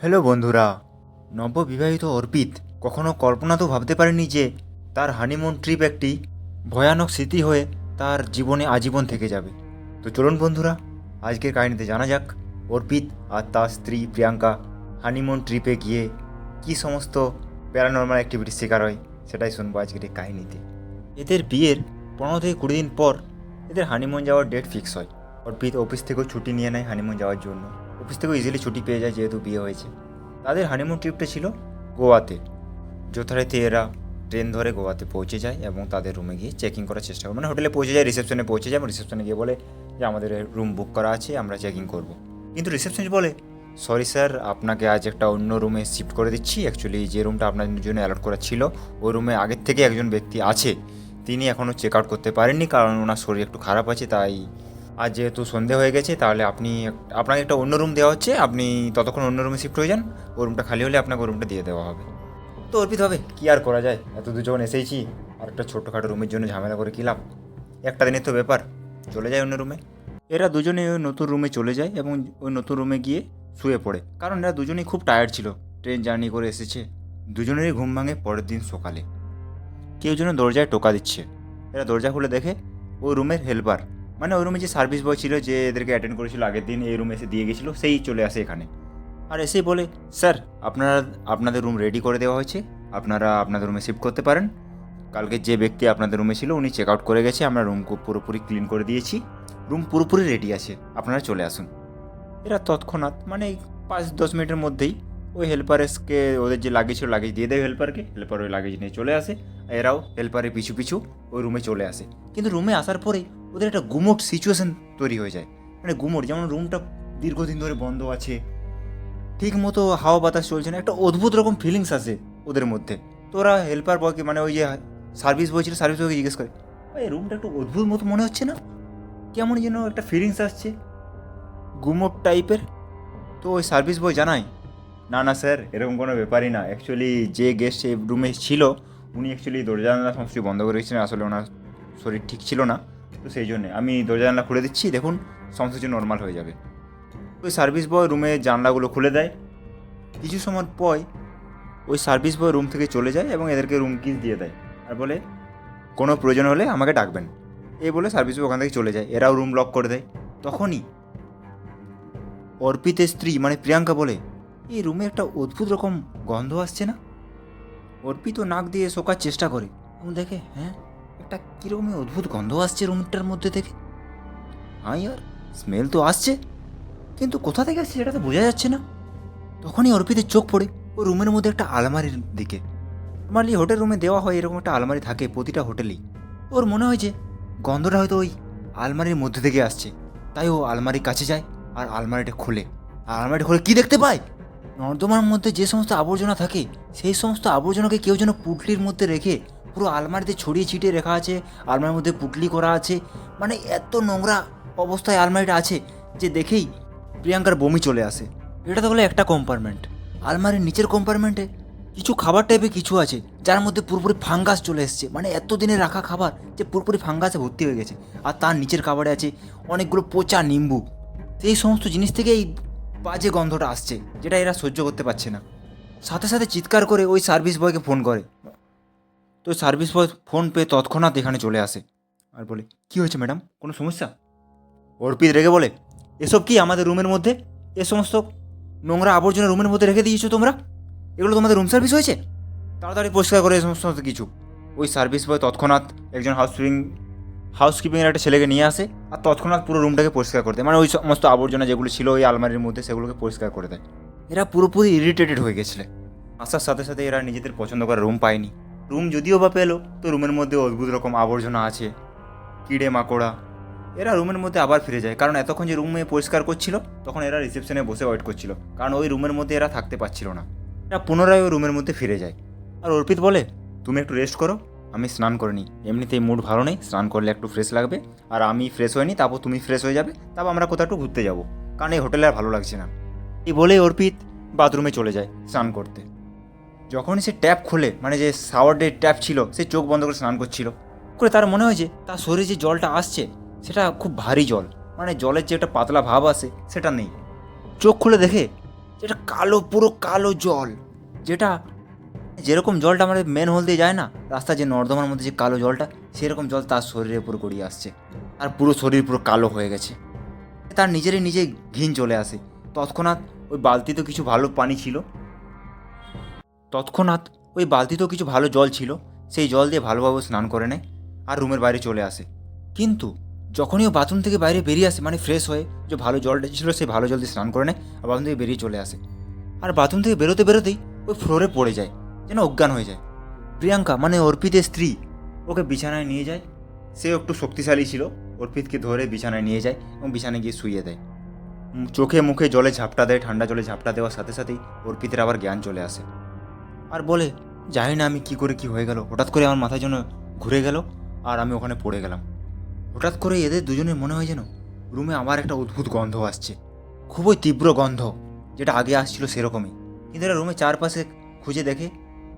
Hello বন্ধুরা, নববিবাহিত অর্পিত কখনো কল্পনা তো ভাবতে পারেনি যে তার হানিমুন ট্রিপ একটি ভয়ানক স্মৃতি হয়ে তার জীবনে আজীবন থেকে যাবে। তো চলুন বন্ধুরা, আজকের কাহিনীতে জানা যাক অর্পিত আর তার স্ত্রী প্রিয়াঙ্কা হানিমুন ট্রিপে গিয়ে কি সমস্ত প্যারানর্মাল অ্যাক্টিভিটির শিকার হয়, সেটাই শুনব আজকের এই কাহিনীতে। এদের বিয়ের পনেরো থেকে কুড়ি দিন পর এদের হানিমুন যাওয়ার ডেট ফিক্স হয়। অর্পিত অফিস থেকেও ছুটি নিয়ে নেয় হানিমুন যাওয়ার জন্য। অফিস থেকেও ইজিলি ছুটি পেয়ে যায় যেহেতু বিয়ে হয়েছে। তাদের হানিমুন ট্রিপটা ছিল গোয়াতে। যথারীতি এরা ট্রেন ধরে গোয়াতে পৌঁছে যায় এবং তাদের রুমে গিয়ে চেকিং করার চেষ্টা করে। মানে হোটেলে পৌঁছে যায় রিসেপশনে পৌঁছে যায় এবং রিসেপশনে গিয়ে বলে যে, আমাদের রুম বুক করা আছে, আমরা চেকিং করব। কিন্তু রিসেপশনিস্ট বলে সরি স্যার আপনাকে আজ একটা অন্য রুমে শিফট করে দিচ্ছি। অ্যাকচুয়ালি যে রুমটা আপনার জন্য অ্যালার্ট করা ছিল, ওই রুমে আগের থেকে একজন ব্যক্তি আছে। তিনি এখনও চেক আউট করতে পারেননি কারণ ওনার শরীর একটু খারাপ আছে, তাই আজ যেহেতু সন্ধে হয়ে গেছে, তাহলে আপনি আপনাকে একটা অন্য রুম দেওয়া হচ্ছে, আপনি ততক্ষণ অন্য রুমে শিফট হয়ে যান, ওই রুমটা খালি হলে আপনাকে ওই রুমটা দিয়ে দেওয়া হবে। তো অর্পিত হবে, কী আর করা যায়? এত দুজন এসেইছি আর একটা ছোটোখাটো রুমের জন্য ঝামেলা করে কী লাভ? একটা দিনের তো ব্যাপার, চলে যায় অন্য রুমে এরা দুজনে ওই নতুন রুমে চলে যায় এবং ওই নতুন রুমে গিয়ে শুয়ে পড়ে। কারণ এরা দুজনেই খুব টায়ার্ড ছিল ট্রেন জার্নি করে এসেছে। দুজনেরই ঘুম ভাঙে পরের দিন সকালে। কেউ যেন দরজায় টোকা দিচ্ছে। এরা দরজা খুলে দেখে, ওই রুমের হেল্পার মানে ওই রুমে যে সার্ভিস বয় ছিল যে এদেরকে অ্যাটেন্ড করেছিল আগের দিন, এই রুমে এসে দিয়ে গেছিল, সেই চলে আসে এখানে। আর এসেই বলে স্যার আপনারা, আপনাদের রুম রেডি করে দেওয়া হয়েছে। আপনারা আপনাদের রুমে শিফট করতে পারেন। কালকে যে ব্যক্তি আপনাদের রুমে ছিল, উনি চেক আউট করে গেছে, আমরা রুম পুরোপুরি ক্লিন করে দিয়েছি। রুম পুরোপুরি রেডি আছে, আপনারা চলে আসুন। এরা তৎক্ষণাৎ মানে পাঁচ, দশ মিনিটের মধ্যেই ওই হেল্পারেসকে ওদের যে লাগেজ ছিল লাগেজ দিয়ে দেয় হেল্পারকে হেল্পার ওই লাগেজ নিয়ে চলে আসে। এরাও হেল্পারের পিছু পিছু ওই রুমে চলে আসে। কিন্তু রুমে আসার পরে ওদের একটা গুমোট সিচুয়েশান তৈরি হয়ে যায়। মানে গুমোট, যেমন রুমটা দীর্ঘদিন ধরে বন্ধ আছে, ঠিক মতো হাওয়া বাতাস চলছে না, একটা অদ্ভুত রকম ফিলিংস আসে ওদের মধ্যে। তো ওরা হেল্পার বয়কে মানে ওই যে সার্ভিস বয় ছিল সার্ভিস বয়কে জিজ্ঞেস করে এই রুমটা একটু অদ্ভুত মতো মনে হচ্ছে না? কেমন যেন একটা ফিলিংস আসছে। গুমোট টাইপের তো ওই সার্ভিস বয় জানায়, না না স্যার এরকম কোনো ব্যাপারই না। অ্যাকচুয়ালি যে গেস্ট এই রুমে ছিল, উনি অ্যাকচুয়ালি দরজা জানলা সমস্ত বন্ধ করে রেখেছিলেন, আসলে ওনার শরীর ঠিক ছিল না। তো সেই জন্যে। আমি দরজা জানলা খুলে দিচ্ছি, দেখুন, সমস্ত কিছু নর্মাল হয়ে যাবে। ওই সার্ভিস বয় রুমে জানলাগুলো খুলে দেয়। কিছু সময় পর ওই সার্ভিস বয় রুম থেকে চলে যায় এবং এদেরকে রুম কিস দিয়ে দেয়। আর বলে, কোনো প্রয়োজন হলে আমাকে ডাকবেন। এই বলে সার্ভিস বয় ওখান থেকে চলে যায়। এরাও রুম লক করে দেয়। তখনই অর্পিতের স্ত্রী মানে প্রিয়াঙ্কা বলে, এই রুমে একটা অদ্ভুত রকম গন্ধ আসছে না? অর্পিত নাক দিয়ে শোকার চেষ্টা করে। এবং দেখে হ্যাঁ? একটা কীরকমই অদ্ভুত গন্ধ আসছে রুমটার মধ্যে থেকে। হ্যাঁ ইয়ার স্মেল তো আসছে, কিন্তু কোথা থেকে আসছে সেটা তো বোঝা যাচ্ছে না। তখনই অর্পিতের চোখ পড়ে ও রুমের মধ্যে একটা আলমারির দিকে। নর্মালি হোটেল রুমে দেওয়া হয় এরকম একটা আলমারি থাকে প্রতিটা হোটেলেই ওর মনে হয় যে গন্ধটা হয়তো ওই আলমারির মধ্যে থেকে আসছে। তাই ও আলমারির কাছে যায় আর আলমারিটা খোলে। আর আলমারিটা খুলে কী দেখতে পায়? নর্দমার মধ্যে যে সমস্ত আবর্জনা থাকে, সেই সমস্ত আবর্জনাকে কেউ যেন পুটলির মধ্যে রেখে পুরো আলমারিতে ছড়িয়ে ছিটিয়ে রাখা আছে, আলমারির মধ্যে পুটলি করা আছে। মানে এত নোংরা অবস্থায় আলমারিটা আছে যে দেখেই প্রিয়াঙ্কার বমি চলে আসে। এটা তো হলো একটা কম্পার্টমেন্ট আলমারির নিচের কম্পার্টমেন্টে কিছু খাবার টাইপের কিছু আছে, যার মধ্যে পুরোপুরি ফাঙ্গাস চলে এসছে। মানে এত দিনে রাখা খাবার যে পুরোপুরি ফাঙ্গাসে ভর্তি হয়ে গেছে। আর তার নিচের খাবারে আছে অনেকগুলো পচা নিম্বু। এই সমস্ত জিনিস থেকে এই বাজে গন্ধটা আসছে, যেটা এরা সহ্য করতে পারছে না। সাথে সাথে চিৎকার করে ওই সার্ভিস বয়কে ফোন করে। তো সার্ভিস বয় ফোন পেয়ে তৎক্ষণাৎ এখানে চলে আসে। আর বলে, কি হয়েছে ম্যাডাম কোনো সমস্যা? অর্পিত রেগে বলে, এসব কি আমাদের রুমের মধ্যে? এ সমস্ত নোংরা আবর্জনা রুমের মধ্যে রেখে দিয়েছ তোমরা? এগুলো তোমাদের রুম সার্ভিস হয়েছে? তাড়াতাড়ি পরিষ্কার করে এই সমস্ত কিছু। ওই সার্ভিস বয় তৎক্ষণাৎ একজন হাউসকিপিং হাউসকিপিংয়ের একটা ছেলেকে নিয়ে আসে আর তৎক্ষণাৎ পুরো রুমটাকে পরিষ্কার করে দেয়। মানে ওই সমস্ত আবর্জনা যেগুলো ছিল ওই আলমারির মধ্যে সেগুলোকে পরিষ্কার করে দেয়। এরা পুরোপুরি ইরিটেটেড হয়ে গেছিলে। আসার সাথে সাথে এরা নিজেদের পছন্দ করা রুম পায়নি। রুম যদিও বা পেল, তো রুমের মধ্যে অদ্ভুত রকম আবর্জনা আছে, কিড়ে মাকড়া। এরা রুমের মধ্যে আবার ফিরে যায়, কারণ এতক্ষণ যে রুমে পরিষ্কার করছিল, তখন এরা রিসেপশনে বসে ওয়েট করছিল, কারণ ওই রুমের মধ্যে এরা থাকতে পারছিল না। এরা পুনরায় ওই রুমের মধ্যে ফিরে যায়। আর অর্পিত বলে, তুমি একটু রেস্ট করো, আমি স্নান করে নিই। এমনিতেই মুড ভালো নেই, স্নান করলে একটু ফ্রেশ লাগবে। আর আমি ফ্রেশ হয়ে নিই তারপর তুমি ফ্রেশ হয়ে যাবে, তারপর আমরা কোথাও একটু ঘুরতে যাব। কারণ এই হোটেলে আর ভালো লাগছে না। এই বলেই অর্পিত বাথরুমে চলে যায়, স্নান করতে। যখনই সে ট্যাপ খোলে মানে যে শাওয়ারের ট্যাপ ছিল, সে চোখ বন্ধ করে স্নান করছিল। করে তার মনে হয় যে, তার শরীরে যে জলটা আসছে, সেটা খুব ভারী জল। মানে জলের যে একটা পাতলা ভাব আসে সেটা নেই। চোখ খুলে দেখে, যেটা কালো, পুরো কালো জল। যেটা যেরকম জলটা আমাদের মেন হোল দিয়ে যায় না রাস্তা যে নর্দমার মধ্যে যে কালো জলটা, সেরকম জল তার শরীরের উপর গড়িয়ে আসছে। আর পুরো শরীর পুরো কালো হয়ে গেছে। তার নিজেরই নিজে ঘিন চলে আসে। তৎক্ষণাৎ ওই বালতিতে কিছু ভালো পানি ছিল। তৎক্ষণাৎ ওই বালতিতেও কিছু ভালো জল ছিল, সেই জল দিয়ে ভালোভাবে স্নান করে নেয় আর রুমের বাইরে চলে আসে। কিন্তু যখনই ও বাথরুম থেকে বাইরে বেরিয়ে আসে মানে ফ্রেশ হয়ে যে ভালো জলটা ছিল, সেই ভালো জল দিয়ে স্নান করে নেয় আর বাথরুম থেকে বেরিয়ে চলে আসে। আর বাথরুম থেকে বেরোতে বেরোতেই ওই ফ্লোরে পড়ে যায়, যেন অজ্ঞান হয়ে যায়। প্রিয়াঙ্কা মানে অর্পিতের স্ত্রী, ওকে বিছানায় নিয়ে যায়। সে একটু শক্তিশালী ছিল, অর্পিতকে ধরে বিছানায় নিয়ে যায় এবং বিছানায় গিয়ে শুয়ে দেয়। চোখে মুখে জলে ঝাপটা দেয়, ঠান্ডা জলে ঝাপটা দেওয়ার সাথে সাথেই অর্পিতের আবার জ্ঞান চলে আসে। আর বলে, জানি না আমি কি করে কি হয়ে গেল। হঠাৎ করে আমার মাথায় যেন ঘুরে গেল আর আমি ওখানে পড়ে গেলাম। হঠাৎ করে এদের দুজনের মনে হয় যেন রুমে আমার একটা অদ্ভুত গন্ধ আসছে। খুবই তীব্র গন্ধ, যেটা আগে আসছিল সেরকমই। কিন্তু এরা রুমে চারপাশে খুঁজে দেখে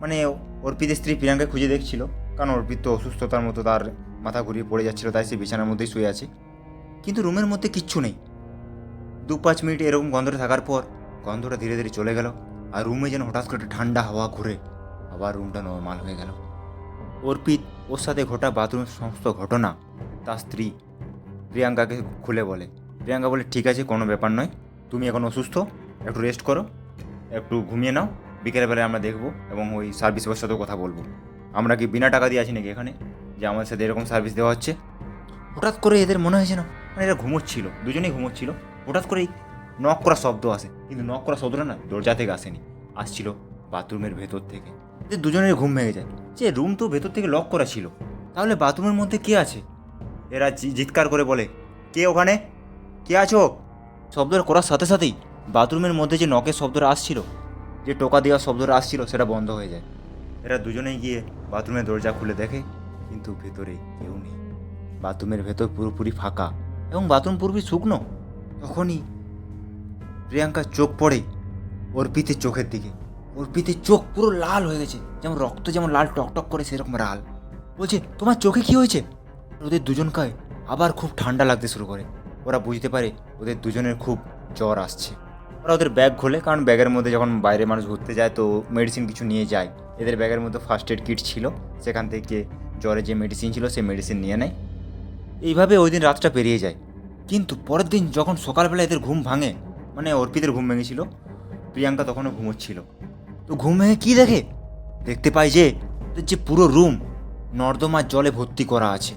মানে অর্পিতের স্ত্রী প্রিয়াঙ্কা খুঁজে দেখছিল, কারণ অর্পিত তো অসুস্থতার মতো তার মাথা ঘুরিয়ে পড়ে যাচ্ছিল, তাই সে বিছানার মধ্যেই শুয়ে আছে। কিন্তু রুমের মধ্যে কিচ্ছু নেই। দু পাঁচ মিনিট এরকম গন্ধটা থাকার পর গন্ধটা ধীরে ধীরে চলে গেল। আর রুমে যেন হঠাৎ করে ঠান্ডা হাওয়া ঘুরে আবার রুমটা নর্মাল হয়ে গেল। অর্পিত ওর সাথে ঘটা বাথরুমের সমস্ত ঘটনা তার স্ত্রী প্রিয়াঙ্কাকে খুলে বলে। প্রিয়াঙ্কা বলে, ঠিক আছে, কোনো ব্যাপার নয়। তুমি এখন অসুস্থ, একটু রেস্ট করো, একটু ঘুমিয়ে নাও বিকেলবেলায় আমরা দেখব এবং ওই সার্ভিস বয়ের সাথেও কথা বলব। আমরা কি বিনা টাকা দিয়ে আছি নাকি এখানে? যে আমাদের সাথে এরকম সার্ভিস দেওয়া হচ্ছে? হঠাৎ করে এদের মনে হয়েছে না মানে এরা ঘুমোচ্ছিল, দুজনেই ঘুমোচ্ছিল। হঠাৎ করেই নক করা শব্দ আসে কিন্তু নক করা শব্দটা না দরজা থেকে আসেনি। আসছিল বাথরুমের ভেতর থেকে। এদের দুজনের ঘুম ভেঙে যায়। যে রুম তো ভেতর থেকে লক করা ছিল। তাহলে বাথরুমের মধ্যে কে আছে? এরা চিৎকার করে বলে, কে ওখানে? কে আছো? শব্দটা করার সাথে সাথেই বাথরুমের মধ্যে যে নকের শব্দটা আসছিল, যে টোকা দেওয়ার শব্দটা আসছিল, সেটা বন্ধ হয়ে যায়। এরা দুজনেই গিয়ে বাথরুমের দরজা খুলে দেখে, কিন্তু ভেতরে কেউ নেই। বাথরুমের ভেতর পুরোপুরি ফাঁকা এবং বাথরুম পুরোপুরি শুকনো। তখনই প্রিয়াঙ্কার চোখ পড়ে অর্পিতের চোখের দিকে। অর্পিতের চোখ পুরো লাল হয়ে গেছে, যেমন রক্ত যেমন লাল টকটক করে সেরকম লাল। বলছে, তোমার চোখে কি হয়েছে? ওদের দুজনকায় আবার খুব ঠান্ডা লাগতে শুরু করে। ওরা বুঝতে পারে ওদের দুজনের খুব জ্বর আসছে। ওরা ওদের ব্যাগ খোলে, কারণ ব্যাগের মধ্যে যখন বাইরে মানুষ ঘুরতে যায়, তো মেডিসিন কিছু নিয়ে যায়। এদের ব্যাগের মধ্যে ফার্স্ট এড কিট ছিল, সেখান থেকে জ্বরে যে মেডিসিন ছিল, সেই মেডিসিন নিয়ে নেয়। এইভাবে ওই দিন রাতটা পেরিয়ে যায়। কিন্তু পরের দিন যখন সকালবেলা এদের ঘুম ভাঙে মানে অর্পিতের ঘুম ভেঙেছিল। প্রিয়াঙ্কা তখনও ঘুমোচ্ছিল। তো ঘুম ভেঙে কী দেখে? দেখতে পাই যে যে পুরো রুম নর্দমার জলে ভর্তি করা আছে।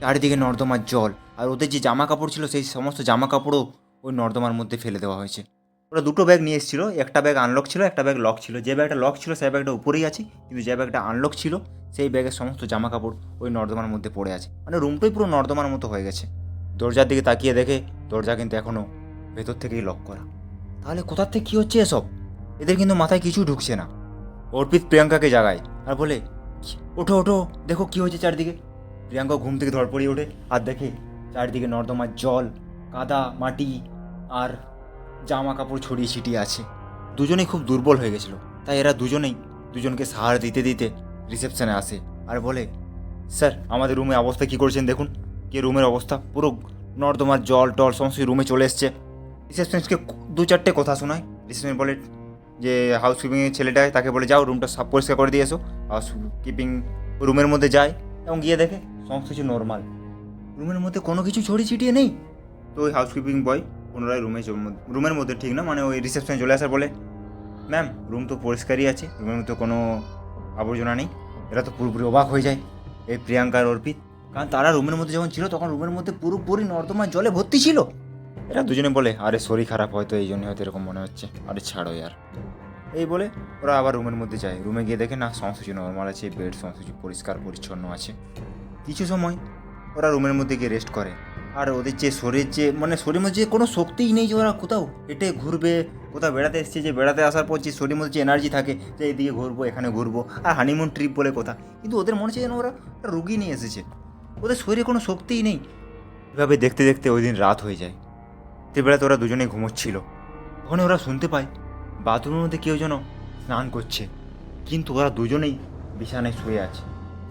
চারিদিকে নর্দমার জল। আর ওদের যে জামা কাপড় ছিল, সেই সমস্ত জামা কাপড়ও ওই নর্দমার মধ্যে ফেলে দেওয়া হয়েছে। ওরা দুটো ব্যাগ নিয়ে এসেছিল। একটা ব্যাগ আনলক ছিল, একটা ব্যাগ লক ছিল। যে ব্যাগটা লক ছিল, সেই ব্যাগটা উপরেই আছে। কিন্তু যে ব্যাগটা আনলক ছিল, সেই ব্যাগের সমস্ত জামা কাপড় ওই নর্দমার মধ্যে পড়ে আছে। মানে রুমটাই পুরো নর্দমার মতো হয়ে গেছে। দরজার দিকে তাকিয়ে দেখে, দরজা কিন্তু এখনও ভেতর থেকেই লক করা। তাহলে কোথার থেকে কী হচ্ছে এসব? এদের কিন্তু মাথায় কিছু ঢুকছে না। অর্পিত প্রিয়াঙ্কাকে জাগায় আর বলে ওঠো ওঠো, দেখো কী হয়েছে চারদিকে। প্রিয়াঙ্কা ঘুম থেকে ধর পড়িয়ে ওঠে আর দেখে চারদিকে নর্দমার জল, কাদা, মাটি আর জামা কাপড় ছড়িয়ে ছিটিয়ে আছে। দুজনেই খুব দুর্বল হয়ে গেছিল। তাই এরা দুজনেই দুজনকে সাহার দিতে দিতে রিসেপশনে আসে আর বলে, স্যার, আমাদের রুমে অবস্থা কী করছেন দেখুন। কি রুমের অবস্থা? পুরো নর্দমার জল টল সমস্ত রুমে চলে এসছে। রিসেপশনিস্টকে দু চারটে কথা শোনায় রিসেপশন বলে যে হাউস কিপিংয়ের ছেলেটা তাকে বলে, যাও রুমটা সাফ পরিষ্কার করে দিয়ে এসো। হাউস কিপিং রুমের মধ্যে যায় এবং গিয়ে দেখে সমস্ত কিছু নর্মাল রুমের মধ্যে কোনো কিছু ছড়িয়ে ছিটিয়ে নেই। তো ওই হাউস কিপিং বয় পুনরায় রুমে রুমের মধ্যে ঠিক না মানে ওই রিসেপশনে চলে আসার বলে ম্যাম রুম তো পরিষ্কারই আছে রুমের মধ্যে কোনো আবর্জনা নেই। এরা তো পুরোপুরি অবাক হয়ে যায়। এই প্রিয়াঙ্কার অর্পিত, কারণ তারা রুমের মধ্যে যখন ছিল, তখন রুমের মধ্যে পুরোপুরি নর্দমার জলে ভর্তি ছিল। এরা দুজনে বলে, আরে শরীর খারাপ হয়তো এই জন্য হয়তো এরকম মনে হচ্ছে। আরে ছাড়ো ইয়ার। এই বলে ওরা আবার রুমের মধ্যে যায়। রুমে গিয়ে দেখে, না, সমস্ত কিছু নর্মাল আছে বেড সমস্ত কিছু পরিষ্কার, পরিচ্ছন্ন আছে। কিছু সময় ওরা রুমের মধ্যে গিয়ে রেস্ট করে। আর ওদের যে শরীর যে মানে শরীরের মধ্যে যে কোনো শক্তিই নেই যে ওরা কোথাও। হেঁটে ঘুরবে, কোথাও বেড়াতে এসছে, যে বেড়াতে আসার পর যে শরীরের মধ্যে যে এনার্জি থাকে, যে এদিকে ঘুরবো, এখানে ঘুরবো, আর হানিমুন ট্রিপ বলে কথা। কিন্তু ওদের মনে হচ্ছে যেন ওরা রুগী নিয়ে এসেছে। ওদের শরীরে কোনো শক্তিই নেই। এভাবে দেখতে দেখতে ওই দিন রাত হয়ে যায়। রাত্রিবেলাতে ওরা দুজনেই ঘুমোচ্ছিল। তখন ওরা শুনতে পায়, বাথরুমের মধ্যে কেউ যেন স্নান করছে। কিন্তু ওরা দুজনেই বিছানায় শুয়ে আছে।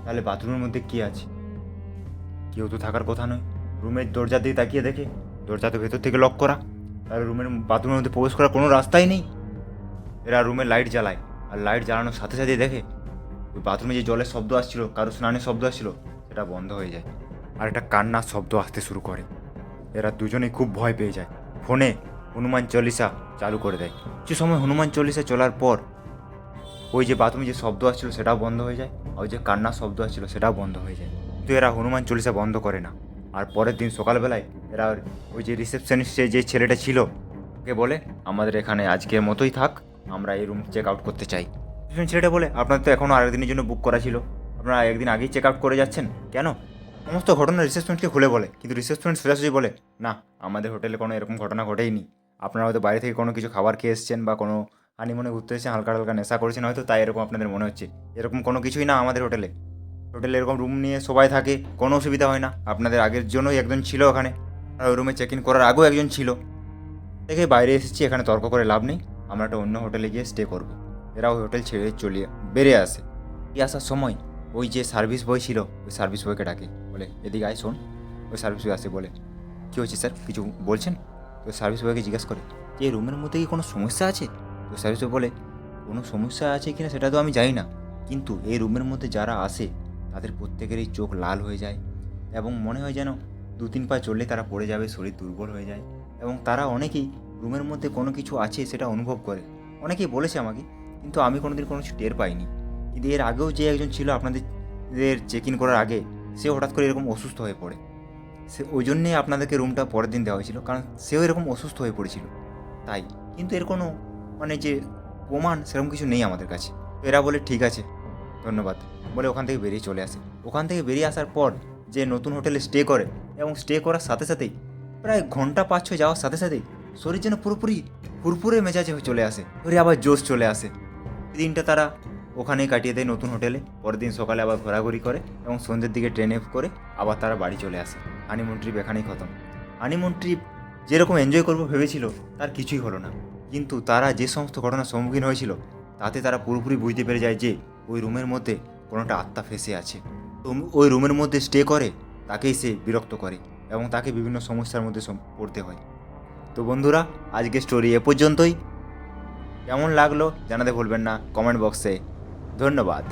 তাহলে বাথরুমের মধ্যে কে আছে? কেউ তো থাকার কথা নয়। রুমের দরজা দিয়ে তাকিয়ে দেখে দরজা তো ভেতর থেকে লক করা। তাহলে রুমের বাথরুমের মধ্যে প্রবেশ করার কোনো রাস্তাই নেই। এরা রুমে লাইট জ্বালায়, আর লাইট জ্বালানোর সাথে সাথে দেখে, ওই বাথরুমে যে জলের শব্দ আসছিল, কারও স্নানের শব্দ আসছিল, সেটা বন্ধ হয়ে যায়। আর একটা কান্নার শব্দ আসতে শুরু করে। এরা দুজনেই খুব ভয় পেয়ে যায়। ফোনে হনুমান চল্লিশা চালু করে দেয়। কিছু সময় হনুমান চল্লিশা চলার পর ওই যে বাথরুমে যে শব্দ আসছিল সেটাও বন্ধ হয়ে যায় আর যে কান্নার শব্দ আসছিল সেটাও বন্ধ হয়ে যায়। কিন্তু এরা হনুমান চল্লিশা বন্ধ করে না। আর পরের দিন সকালবেলায় এরা ওই যে রিসেপশনিস্টে যে ছেলেটা ছিল, ওকে বলে, আমাদের এখানে আজকের মতোই থাক, আমরা এই রুম চেক আউট করতে চাই। ছেলেটা বলে, আপনার তো এখনও আরেক দিনের জন্য বুক করা ছিল। আপনারা একদিন আগেই চেক আউট করে যাচ্ছেন। কেন? সমস্ত ঘটনা রিসেপশনকে খুলে বলে, কিন্তু রিসেপশন সোজাসুজি বলে, না, আমাদের হোটেলে কোনো এরকম ঘটনা ঘটেইনি। আপনারা হয়তো বাইরে থেকে কোনো কিছু খাবার খেয়ে এসছেন বা কোনো হানিমুনে ঘুরতে এসেছেন, হালকা হালকা নেশা করেছেন, হয়তো তাই এরকম আপনাদের মনে হচ্ছে। এরকম কোনো কিছুই না আমাদের হোটেলে। হোটেলে এরকম রুম নিয়ে সবাই থাকে, কোনো অসুবিধা হয় না। আপনাদের আগের জন্যই একজন ছিল ওখানে। ওই রুমে চেক ইন করার আগেও একজন ছিল। দেখে বাইরে এসেছি, এখানে তর্ক করে লাভ নেই। আমরা একটা অন্য হোটেলে গিয়ে স্টে করব। এরা ওই হোটেল ছেড়ে চলিয়ে, বেড়ে আসে। এই আসার সময় ওই যে সার্ভিস বয় ছিল, ওই সার্ভিস বয়কে ডাকে। বলে, এদিকে আয়, শোন। ওই সার্ভিস বয় আসে বলে, কী হয়েছে স্যার কিছু বলছেন? তো সার্ভিস বয়কে জিজ্ঞেস করে যে রুমের মধ্যে কি কোনো সমস্যা আছে? তো সার্ভিস বয় বলে, কোনো সমস্যা আছে কি না সেটা তো আমি জানি না। কিন্তু এই রুমের মধ্যে যারা আসে, তাদের প্রত্যেকেরই চোখ লাল হয়ে যায় এবং মনে হয় যেন দু তিন পা চললে তারা পড়ে যাবে, শরীর দুর্বল হয়ে যায় এবং তারা অনেকেই রুমের মধ্যে কোনো কিছু আছে সেটা অনুভব করে। অনেকেই বলেছে আমাকে, কিন্তু আমি কোনোদিন কোনো কিছু টের পাইনি। কিন্তু এর আগেও যে একজন ছিল আপনাদের চেক ইন করার আগে সে হঠাৎ করে এরকম অসুস্থ হয়ে পড়ে। সে ওই জন্যেই আপনাদেরকে রুমটা পরের দিন দেওয়া হয়েছিল, কারণ সেও এরকম অসুস্থ হয়ে পড়েছিল। তাই, কিন্তু এর কোনো মানে যে প্রমাণ সেরকম কিছু নেই আমাদের কাছে। এরা বলে, ঠিক আছে, ধন্যবাদ। বলে ওখান থেকে বেরিয়ে চলে আসে। ওখান থেকে বেরিয়ে আসার পর যে নতুন হোটেলে স্টে করে এবং স্টে করার সাথে সাথেই, প্রায় ঘণ্টা পাঁচ ছয় যাওয়ার সাথে সাথেই শরীর যেন পুরোপুরি ফুরফুরে মেজাজে চলে আসে। ওরে আবার জোশ চলে আসে। দিনটা তারা ওখানেই কাটিয়ে দেয় নতুন হোটেলে। পরের দিন সকালে আবার ঘোরাঘুরি করে এবং সন্ধ্যের দিকে ট্রেনে করে আবার তারা বাড়ি চলে আসে। হানিমুন ট্রিপ এখানেই খতম। হানিমুন ট্রিপ যেরকম এনজয় করব ভেবেছিল, তার কিছুই হলো না। কিন্তু তারা যে সমস্ত ঘটনার সম্মুখীন হয়েছিল, তাতে তারা পুরোপুরি বুঝতে পেরে যায় যে, ওই রুমের মধ্যে কোনোটা আত্মা ফেসে আছে। ওই রুমের মধ্যে স্টে করে, তাকেই সে বিরক্ত করে এবং তাকে বিভিন্ন সমস্যার মধ্যে পড়তে হয়। তো বন্ধুরা আজকে স্টোরি এ পর্যন্তই। কেমন লাগল জানাতে ভুলবেন না কমেন্ট বক্সে ধন্যবাদ